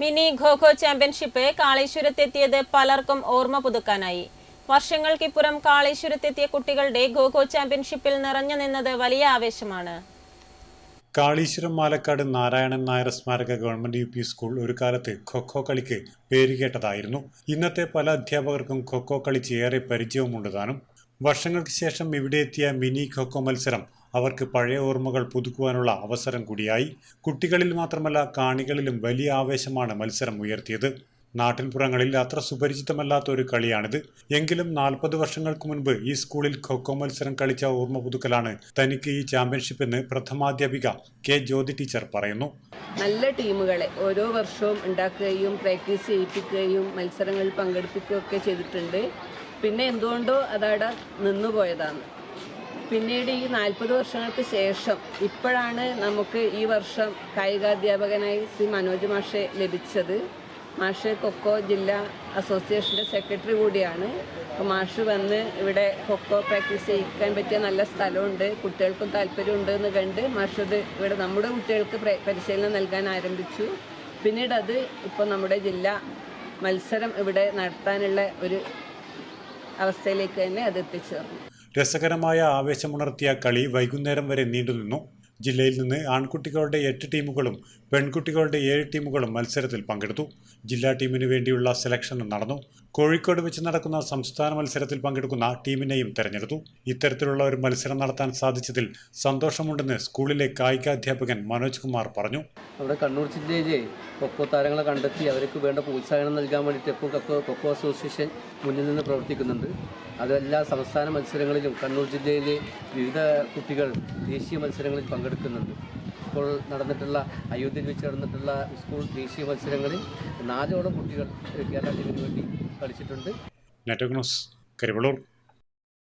Mini kho kho championship കാളേശ്വരത്തെത്തിയത് പലർക്കും ഓർമ്മ പുതുക്കാനായി. വർഷങ്ങൾക്കിപ്പുറം കാളേശ്വരത്തെത്തിയ കുട്ടികളുടെ ഖോഖോ ചാമ്പ്യൻഷിപ്പിൽ നിറഞ്ഞു നിന്നത് വലിയ ആവേശമാണ്. കാളീശ്വരം മാലക്കാട് നാരായണൻ നായർ സ്മാരക ഗവൺമെന്റ് യു പി സ്കൂൾ ഒരു കാലത്ത് ഖൊഖോ കളിക്ക് പേരുകേട്ടതായിരുന്നു ഇന്നത്തെ പല അധ്യാപകർക്കും ഖൊഖോ കളിച്ച് ഏറെ പരിചയവുമുണ്ട് താനും. വർഷങ്ങൾക്ക് ശേഷം ഇവിടെ എത്തിയ മിനി ഖൊഖോ മത്സരം അവർക്ക് പഴയ ഓർമ്മകൾ പുതുക്കുവാനുള്ള അവസരം കൂടിയായി. കുട്ടികളിൽ മാത്രമല്ല കാണികളിലും വലിയ ആവേശമാണ് മത്സരം ഉയർത്തിയത്. നാട്ടിൻപുറങ്ങളിൽ അത്ര സുപരിചിതമല്ലാത്ത ഒരു കളിയാണിത്. എങ്കിലും നാൽപ്പത് വർഷങ്ങൾക്ക് മുൻപ് ഈ സ്കൂളിൽ ഖോഖോ മത്സരം കളിച്ച ഓർമ്മ പുതുക്കലാണ് തനിക്ക് ഈ ചാമ്പ്യൻഷിപ്പ് എന്ന് പ്രഥമാധ്യാപിക കെ ജ്യോതി ടീച്ചർ പറയുന്നു. നല്ല ടീമുകളെ ഓരോ വർഷവും ഉണ്ടാക്കുകയും പ്രാക്ടീസ് ചെയ്യിപ്പിക്കുകയും മത്സരങ്ങളിൽ പങ്കെടുപ്പിക്കുകയൊക്കെ ചെയ്തിട്ടുണ്ട്. പിന്നെ എന്തുകൊണ്ടോ അതവിടെ നിന്നുപോയതാണ് പിന്നീട് ഈ നാൽപ്പത് വർഷങ്ങൾക്ക് ശേഷം ഇപ്പോഴാണ് നമുക്ക് ഈ വർഷം കായികാധ്യാപകനായി ശ്രീ മനോജ് മാഷെ ലഭിച്ചത്. മാഷ് കൊക്കോ ജില്ലാ അസോസിയേഷന്റെ സെക്രട്ടറി കൂടിയാണ്. അപ്പോൾ മാഷ് വന്ന് ഇവിടെ കൊക്കോ പ്രാക്ടീസ് ചെയ്യിക്കാൻ പറ്റിയ നല്ല സ്ഥലമുണ്ട് കുട്ടികൾക്കും താല്പര്യമുണ്ട് എന്ന് കണ്ട് മാഷ് അത് ഇവിടെ നമ്മുടെ കുട്ടികൾക്ക് പരിശീലനം നൽകാൻ ആരംഭിച്ചു. പിന്നീട് അത് ഇപ്പോൾ നമ്മുടെ ജില്ലാ മത്സരം ഇവിടെ നടത്താനുള്ള ഒരു അവസ്ഥയിലേക്ക് തന്നെ അത് എത്തിച്ചേർന്നു. രസകരമായ ആവേശമുണർത്തിയ കളി വൈകുന്നേരം വരെ നീണ്ടുനിന്നു. ജില്ലയിൽ നിന്ന് ആൺകുട്ടികളുടെ എട്ട് ടീമുകളും പെൺകുട്ടികളുടെ ഏഴ് ടീമുകളും മത്സരത്തിൽ പങ്കെടുത്തു. ജില്ലാ ടീമിനു വേണ്ടിയുള്ള സെലക്ഷൻ നടന്നു. കോഴിക്കോട് വെച്ച് നടക്കുന്ന സംസ്ഥാന മത്സരത്തിൽ പങ്കെടുക്കുന്ന ടീമിനെയും തെരഞ്ഞെടുത്തു. ഇത്തരത്തിലുള്ള ഒരു മത്സരം നടത്താൻ സാധിച്ചതിൽ സന്തോഷമുണ്ടെന്ന് സ്കൂളിലെ കായികാധ്യാപകൻ മനോജ് കുമാർ പറഞ്ഞു. നമ്മുടെ കണ്ണൂർ ജില്ലയിലെ കൊക്കോ താരങ്ങളെ കണ്ടെത്തി അവർക്ക് വേണ്ട പ്രോത്സാഹനം നൽകാൻ വേണ്ടിയിട്ട് ഇപ്പോൾ കൊക്കോ അസോസിയേഷൻ മുന്നിൽ നിന്ന് പ്രവർത്തിക്കുന്നുണ്ട്. അതെല്ലാ സംസ്ഥാന മത്സരങ്ങളിലും കണ്ണൂർ ജില്ലയിലെ വിവിധ കുട്ടികൾ ദേശീയ മത്സരങ്ങളിൽ പങ്കെടുക്കുന്നുണ്ട്. ഇപ്പോൾ നടന്നിട്ടുള്ള അയോധ്യയിൽ വെച്ച് നടന്നിട്ടുള്ള സ്കൂൾ ദേശീയ മത്സരങ്ങളിൽ നാലോളം കുട്ടികൾ കേരള ടീമിന് വേണ്ടി കളിച്ചിട്ടുണ്ട്. കരിവളൂർ